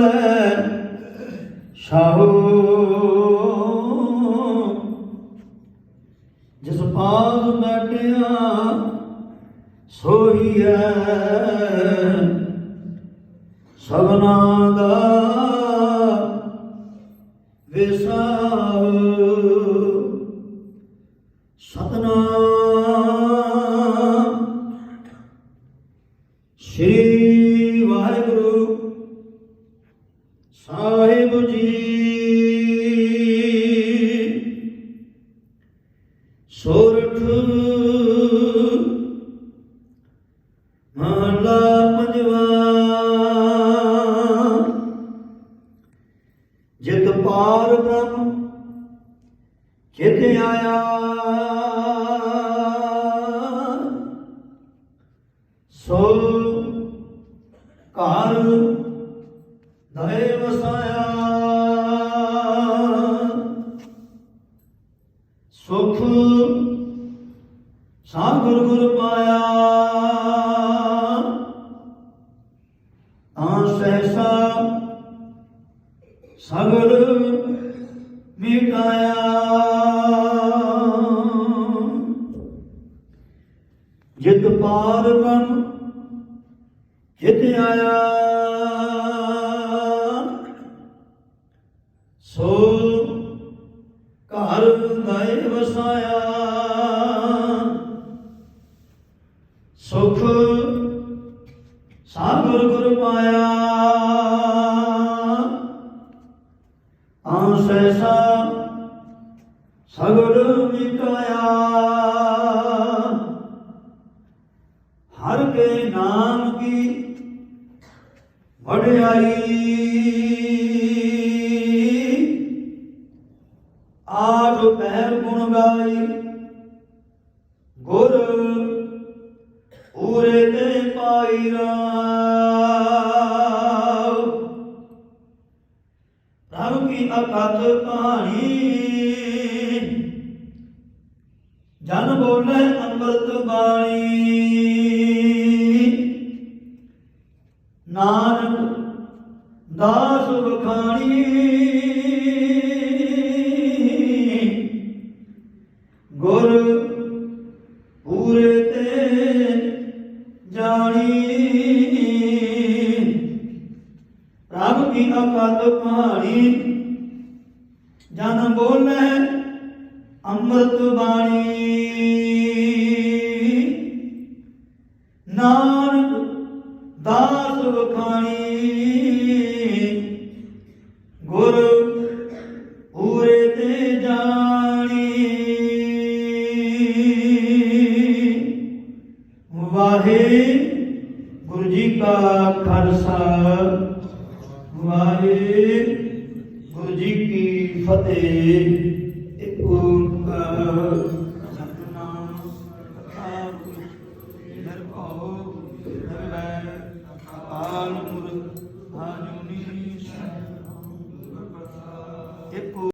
ਲੈ ਸ਼ਾਹੋ ਜਿਸ ਪਾਸ ਬੈਠਿਆ ਸੋਹੀ ਹੈ ਸਭਨਾ ਦਾ ਵਿਸਾਹ ਸਤਨਾਮ। ਸ਼੍ਰੀ ਵਾਹਿਗੁਰੂ। ਸਾਹਿਬ ਜੀ। ਸੋਰਠ ਮਹਲਾ ਪੰਜਵਾ। ਜਿਤ ਪਾਰ ਬ੍ਰਹਮ ਚਿਤ ਆਇਆ। ਸੋ ਘਰ ਦਇ ਵਸਾਇਆ ਸੁਖ ਸਾਗਰ ਗੁਰ ਪਾਇਆ। ਤਾਂ ਸਹਿਸਾ ਸਗਲ ਮਿਟਾਇਆ। ਜਿਤ ਪਾਰ ਬ੍ਰਹਮ ਜਿਤ ਆਇਆ। ਘਰ ਗਏ ਵਸਾਇਆ। ਸੁਖ ਸਾਗਰ ਗੁਰ ਪਾਇਆ। ਆਸੈਸਾ ਸਗਲ ਮਿਟਾਇਆ ਹਰ ਕੇ ਨਾਮ ਕੀ ਵਡਿਆਈ। ਪਹਿਰ ਗੁਣ ਗਾਈ। ਗੁਰ ਪੂਰੇ ਤੇ ਪਾਈ ਰਾਵ। ਪ੍ਰਭ ਕੀ ਅਕਥ ਕਹਾਣੀ ਜਨ ਬੋਲੇ ਅੰਮ੍ਰਿਤ ਬਾਣੀ। ਨਾਨਕ ਦਾਸ ਵਖਾਣੀ। ਕੀ ਅਕਲ ਕਹਾਣੀ ਜਨ ਬੋਲੇ ਅੰਮ੍ਰਿਤ ਬਾਣੀ। ਨਾਨਕ ਦਾਸ ਵਖਾਣੀ। ਗੁਰ ਪੂਰੇ ਤੇ ਜਾਣੀ। ਵਾਹਿਗੁਰੂ ਜੀ ਕਾ ਖਾਲਸਾ। ਵਾਹਿਗੁਰੂ ਜੀ ਕੀ ਫਤਿਹ।